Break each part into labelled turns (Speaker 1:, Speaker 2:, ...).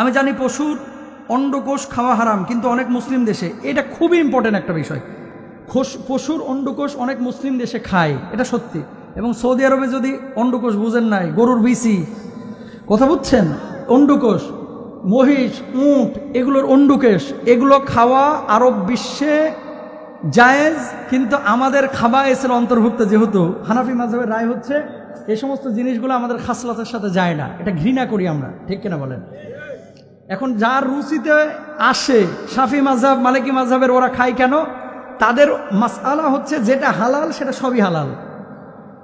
Speaker 1: আমি জানি পশুর অন্ডকোষ খাওয়া হারাম, কিন্তু অনেক মুসলিম দেশে এটা খুবই ইম্পর্টেন্ট একটা বিষয়। পশুর অন্ডকোষ অনেক মুসলিম দেশে খায়, এটা সত্যি। এবং সৌদি আরবে যদি অন্ডকোষ বুঝেন নাই, গরুর বিসি কথা বুঝছেন? অন্ডকোষ, মহিষ, উঁট, এগুলোর অন্ডুকেশ এগুলো খাওয়া আরব বিশ্বে জায়েজ, কিন্তু আমাদের খাবা এসের অন্তর্ভুক্ত যেহেতু, হানাফি মাঝহের রায় হচ্ছে এই সমস্ত জিনিসগুলো আমাদের খাসলাতের সাথে যায় না। এটা ঘৃণা করি আমরা, ঠিক কিনা বলেন? এখন যার রুচিতে আসে সাফি মাঝহাব মালিকি মাঝহাবের ওরা খায় কেন? তাদের মাসআলা হচ্ছে যেটা হালাল, সেটা সবই হালাল।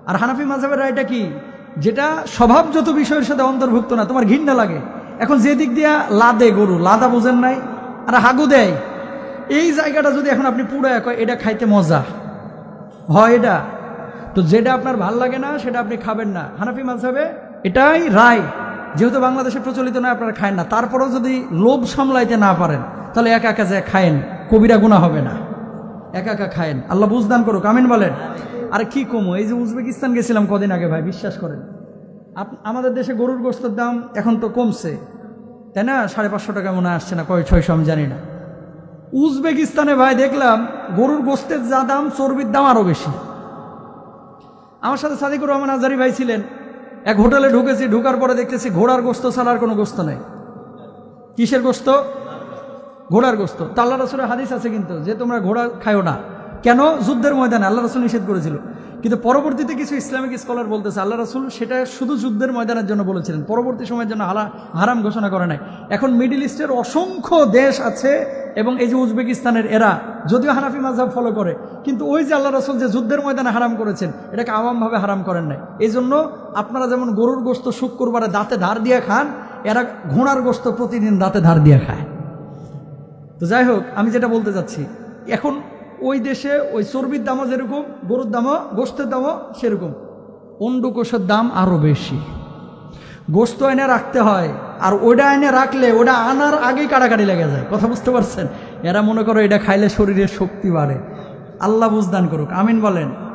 Speaker 1: আর হানাফি মাঝহাবের রায়টা কি? যেটা স্বভাবজত বিষয়ের সাথে অন্তর্ভুক্ত না, তোমার ঘৃণা লাগে। এখন যে দিক দিয়া লাদে গরু, লাদা বোঝেন নাই, আর হাগু দেয়। এই জায়গাটা যদি এখন আপনি পুরো এক এটা খাইতে মজা। হয় এটা? তো যেটা আপনার ভালো লাগে না, সেটা আপনি খাবেন না। হানাফি মাঝহাবে এটাই রায়। যেহেতু বাংলাদেশে প্রচলিত নয়, আপনারা খায়েন না। তারপরেও যদি লোভ সামলাইতে না পারেন, তাহলে একা একা যে খায়েন। কবিরা গুণা হবে না। একা একা খায়েন। আল্লাহ বুঝদান করুক, আমিন বলেন। আরে কি কমো, এই যে উজবেকিস্তান গেছিলাম কদিন আগে ভাই, বিশ্বাস করেন। আপ- আমাদের দেশে গরুর গোস্তের দাম এখন তো কমছে। তাই না? সাড়ে পাঁচশো টাকা মনে আসছে না, কয় ছয়শো আমি জানি না। উজবেকিস্তানে ভাই দেখলাম, গরুর গোস্তের যা দাম, চর্বির দাম আরও বেশি। আমার সাথে সাদিকুর রহমান আজারি ভাই ছিলেন। এক হোটেলে ঢুকেছি, ঢুকার পরে দেখতেছি ঘোড়ার গোস্ত ছাড়া আর কোনো গোস্ত নাই। কিসের গোস্ত? ঘোড়ার গোস্ত। তা আল্লাহ রসুলের হাদিস আছে কিন্তু, যে তোমরা ঘোড়া খায়ো না। কেন? যুদ্ধের ময়দানে আল্লাহ রসুল নিষেধ করেছিল। কিন্তু পরবর্তীতে কিছু ইসলামিক স্কলার বলতেছে, আল্লাহ রসুল সেটা শুধু যুদ্ধের ময়দানের জন্য বলেছিলেন। পরবর্তী সময়ের জন্য হালা হারাম ঘোষণা করে নাই। এখন মিডিল ইস্টের অসংখ্য দেশ আছে এবং এই যে উজবেকিস্তানের এরা, যদিও হানাফি মাঝহাব ফলো করে, কিন্তু ওই যে আল্লাহ রসুল যে যুদ্ধের ময়দানে হারাম করেছেন, এটাকে আওয়ামভাবে হারাম করেন নাই। এই জন্য আপনারা যেমন গরুর গোস্ত শুক্রবারে দাঁতে ধার দিয়ে খান, এরা ঘোড়ার গোস্ত প্রতিদিন দাঁতে ধার দিয়ে খায়। তো যাই হোক, আমি যেটা বলতে যাচ্ছি এখন ওই দেশে ওই চর্বির দামও যেরকম, গরুর দামও, গোস্তের দামও সেরকম। অন্ডকোষের দাম আরও বেশি। গোস্ত এনে রাখতে হয় আর ওটা এনে রাখলে ওটা আনার আগেই কাটাকাটি লেগে যায়। কথা বুঝতে পারছেন? এরা মনে করো এটা খাইলে শরীরের শক্তি বাড়ে। আল্লাহ বুঝদান করুক। আমিন বলেন।